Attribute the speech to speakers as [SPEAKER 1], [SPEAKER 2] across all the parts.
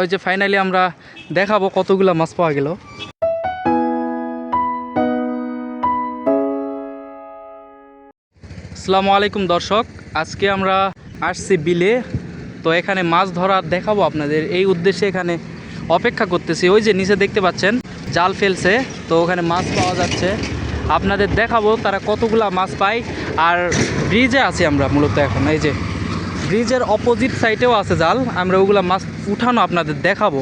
[SPEAKER 1] ওই যে ফাইনালি আমরা দেখাবো কতগুলা মাছ পাওয়া গেল। আসসালামু আলাইকুম দর্শক, আজকে আমরা আসছি বিলে। তো এখানে মাছ ধরা দেখাবো আপনাদের। এই উদ্দেশ্যে এখানে অপেক্ষা করতেছি। ওই যে নিচে দেখতে পাচ্ছেন, জাল ফেলছে। তো ওখানে মাছ পাওয়া যাচ্ছে। আপনাদের দেখাবো তারা কতগুলা মাছ পায়। আর ব্রিজে আছি আমরা মূলত এখন। এই যে ব্রিজের অপোজিট সাইডেও আছে জাল। আমরা ওগুলো মাছ উঠানো আপনাদের দেখাবো।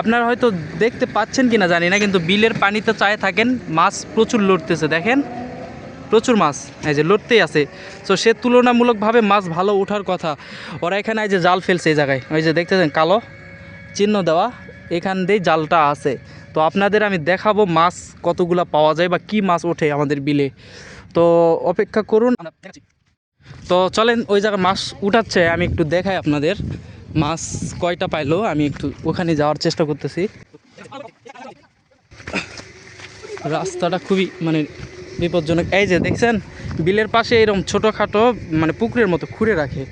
[SPEAKER 1] আপনারা হয়তো দেখতে পাচ্ছেন কিনা জানি না, কিন্তু বিলের পানিতে চায় থাকেন, মাছ প্রচুর লড়তেছে, দেখেন। প্রচুর মাছ, এই যে লড়তেই আছে। তো সে তুলনামূলকভাবে মাছ ভালো ওঠার কথা। ওরা এখানে এই যে জাল ফেলছে এই জায়গায়। ওই যে দেখতেছেন, কালো চিহ্ন দেওয়া, এখান দিয়েই জালটা আছে। তো আপনাদের আমি দেখাবো মাছ কতগুলা পাওয়া যায় বা কি মাছ ওঠে আমাদের বিলে। তো অপেক্ষা করুন। তো চলেন ওই জায়গায় মাছ উঠাচ্ছে, আমি একটু দেখাই আপনাদের। মাছ কয়টা পাইলো, আমি একটু ওখানে যাওয়ার চেষ্টা করতেছি। রাস্তাটা খুবই মানে বিপজ্জনক। এই যে দেখছেন, বিলের পাশে এরকম ছোটোখাটো মানে পুকুরের মতো খুঁড়ে রাখে।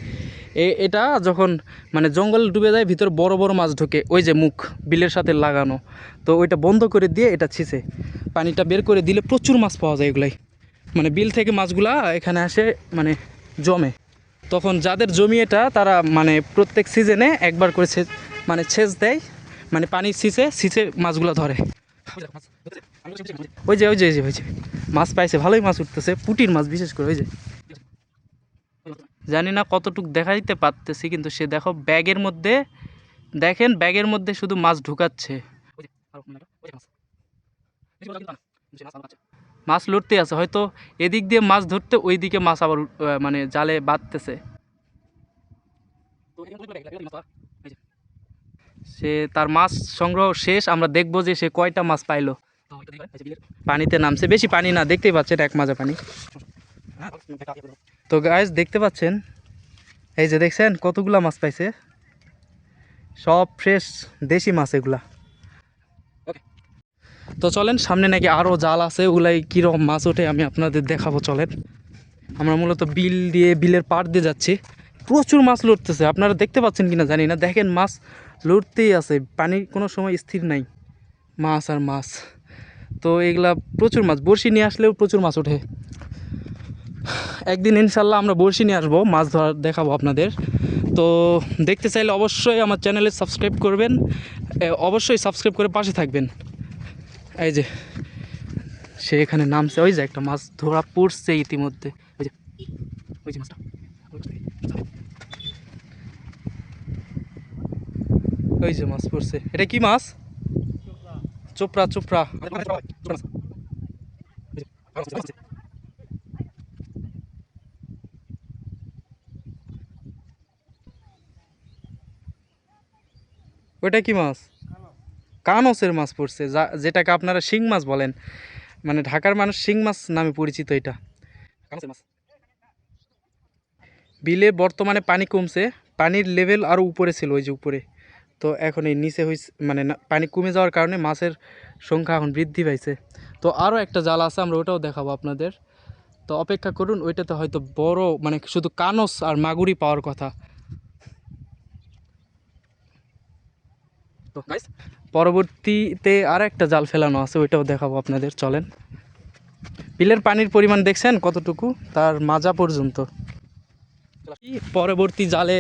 [SPEAKER 1] এ, এটা যখন মানে জঙ্গল ডুবে যায়, ভিতর বড় বড় মাছ ঢোকে, ওই যে মুখ, বিলের সাথে লাগানো। তো ওইটা বন্ধ করে দিয়ে এটা ছিঁচে। পানিটা বের করে দিলে প্রচুর মাছ পাওয়া যায় এগুলাই। মানে বিল থেকে মাছগুলা এখানে আসে মানে জমে। তখন যাদের জমি এটা, তারা মানে প্রত্যেক সিজনে একবার করে মানে সেচ দেয় মানে পানি সিঁচে সিঁচে মাছগুলো ধরে। ওই যে ওই যে ওই যে ওই যে, মাছ পাইছে, ভালোই মাছ উঠতেছে, পুটির মাছ বিশেষ করে, ওই যে। জানি না কতটুক দেখাইতে পারতেছি, কিন্তু সে দেখো ব্যাগের মধ্যে, দেখেন ব্যাগের মধ্যে শুধু মাছ ঢুকাচ্ছে। মাছ লড়তে আছে, হয়তো এদিক দিয়ে মাছ ধরতে ওই দিকে মাছ আবার মানে জালে বাঁধতেছে। সে তার মাছ সংগ্রহ শেষ, আমরা দেখব যে সে কয়টা মাছ পাইলো। পানিতে নামছে, বেশি পানি না, দেখতেই পাচ্ছেন এক মাজা পানি। তো গাইজ দেখতে পাচ্ছেন? এই যে দেখছেন, কতগুলা মাছ পাইছে? সব ফ্রেশ দেশি মাছ এগুলা। তো চলেন, সামনে নাকি আরও জাল আছে, ওগুলাই কীরকম মাছ ওঠে আমি আপনাদের দেখাবো, চলেন। আমরা মূলত বিল দিয়ে, বিলের পাড় দিয়ে যাচ্ছি। প্রচুর মাছ লড়তেছে আপনারা দেখতে পাচ্ছেন কিনা জানি না। দেখেন, মাছ লড়তেই আছে, পানি কোনো সময় স্থির নাই। মাছ আর মাছ। তো এগুলা প্রচুর মাছ, বড়শি নিয়ে আসলেও প্রচুর মাছ ওঠে। একদিন ইনশাল্লাহ আমরা বড়শি নিয়ে আসব, মাছ ধরা দেখাবো আপনাদের। তো দেখতে চাইলে অবশ্যই আমার চ্যানেলে সাবস্ক্রাইব করবেন অবশ্যই সাবস্ক্রাইব করে পাশে থাকবেন। এই যে, সে এখানে নামছে। ওই যে একটা মাছ ধরা পড়ছে ইতিমধ্যে। ওই যে ওই যে মাছটা। ওই যে মাছ পড়ছে। এটা কি মাছ? চোপড়া চোপড়া। ওইটা কি মাছ? কানসের মাছ পড়ছে, যা, যেটাকে আপনারা শিং মাছ বলেন। মানে ঢাকার মানুষ শিং মাছ নামে পরিচিত এটা। মাছ। বিলে বর্তমানে পানি কমছে, পানির লেভেল আরও উপরে ছিল ওই যে উপরে। তো এখন এই নিচে হয়েছে মানে পানি কমে যাওয়ার কারণে মাছের সংখ্যা এখন বৃদ্ধি পাইছে। তো আরও একটা জাল আছে, আমরা ওটাও দেখাবো আপনাদের। তো অপেক্ষা করুন, ওইটাতে হয়তো বড় মানে শুধু কানস আর মাগুরি পাওয়ার কথা। তো পরবর্তীতে আর একটা জাল ফেলানো আছে, ওইটাও দেখাবো আপনাদের, চলেন। বিলের পানির পরিমাণ দেখছেন কতটুকু? তার মাজা পর্যন্ত। পরবর্তী জালে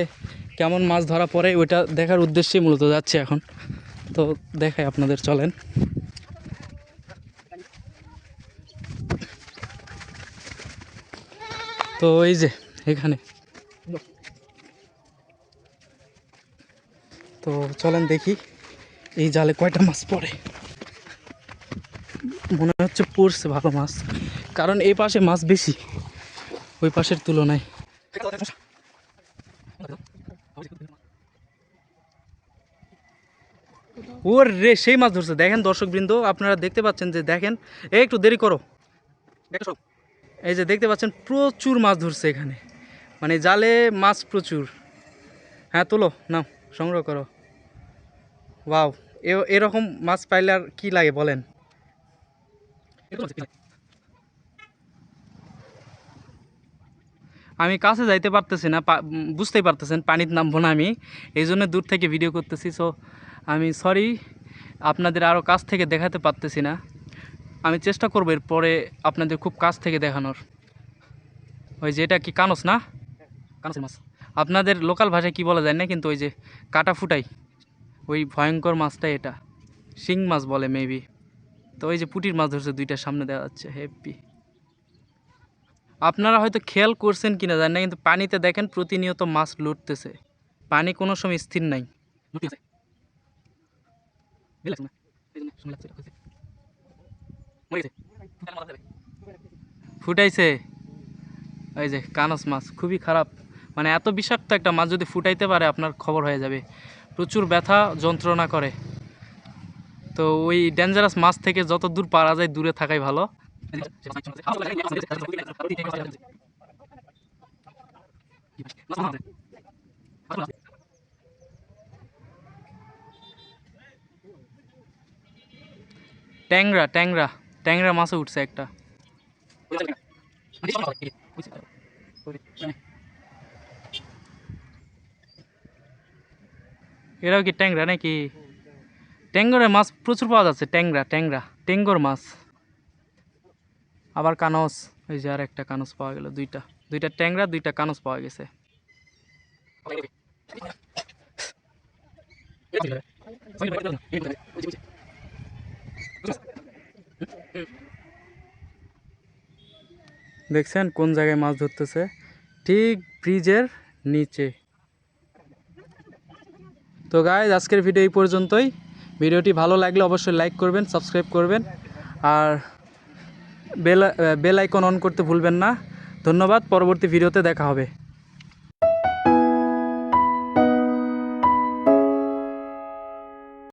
[SPEAKER 1] কেমন মাছ ধরা পড়ে, ওইটা দেখার উদ্দেশ্যে মূলত যাচ্ছে এখন। তো দেখাই আপনাদের, চলেন। তো এই যে, এখানে। তো চলেন দেখি। এই জালে কয়টা মাছ পড়ে? মনে হচ্ছে পড়ছে ভালো মাছ। কারণ এই পাশে মাছ বেশি, ওই পাশের তুলনায়। ওর রে সেই মাছ ধরছে। দেখেন দর্শকবৃন্দ, আপনারা দেখতে পাচ্ছেন যে, দেখেন এই একটু দেরি করো। এই যে, দেখতে পাচ্ছেন, প্রচুর মাছ ধরছে এখানে। মানে জালে মাছ প্রচুর। হ্যাঁ তোলো, নাও, সংগ্রহ করো। এ- এরকম মাছ পাইলে আর কি লাগে বলেন? আমি কাছে যাইতে পারতেছি না বুঝতেই পারতেছেন পানির নামবো না আমি। এই জন্য দূর থেকে ভিডিও করতেছি সো আমি সরি আপনাদের আরও কাছ থেকে দেখাতে পারতেছি না। আমি চেষ্টা করব এরপরে আপনাদের খুব কাছ থেকে দেখানোর। ওই যে এটা কি কানস না? কানসের মাছ। আপনাদের লোকাল ভাষায় কি বলা যায় না, কিন্তু ওই যে কাটা ফুটাই। ওই ভয়ঙ্কর মাছটা এটা। শিং মাছ বলে মেবি তো ওই যে পুটির মাছ ধরছে দুইটার সামনে দেওয়া যাচ্ছে হেপি আপনারা হয়তো খেয়াল করছেন কিনা জানেন না, কিন্তু পানিতে দেখেন প্রতিনিয়ত মাছ লুটতেছে। পানি কোনো সময় স্থির নাই। ফুটাইছে। এই যে কানস মাছ, খুবই খারাপ। মানে এত বিষাক্ত একটা মাছ যদি ফুটাইতে পারে, আপনার খবর হয়ে যাবে। প্রচুর ব্যথা যন্ত্রণা করে। তো ওই ডেঞ্জারাস মাছ থেকে যত দূর পারা যায়, দূরে থাকাই ভালো। ট্যাংরা ট্যাংরা ট্যাংরা মাছও উঠছে একটা। এরাও কি ট্যাংরা নাকি? ট্যাঙ্গরের মাছ প্রচুর পাওয়া যাচ্ছে, ট্যাংরা ট্যাংরা টেঙ্গর মাছ। আবার কানস ওই যে আর একটা কানস পাওয়া গেল, দুইটা দুইটা ট্যাংরা, দুইটা কানস পাওয়া গেছে। দেখছেন কোন জায়গায় মাছ ধরতেছে? ঠিক ব্রিজের নিচে। তো গাইজ আজকের ভিডিও এই পর্যন্তই। ভিডিওটি ভালো লাগলে অবশ্যই লাইক করবেন সাবস্ক্রাইব করবেন। আর বেল বেল আইকন অন করতে ভুলবেন না। ধন্যবাদ, পরবর্তী ভিডিওতে দেখা হবে।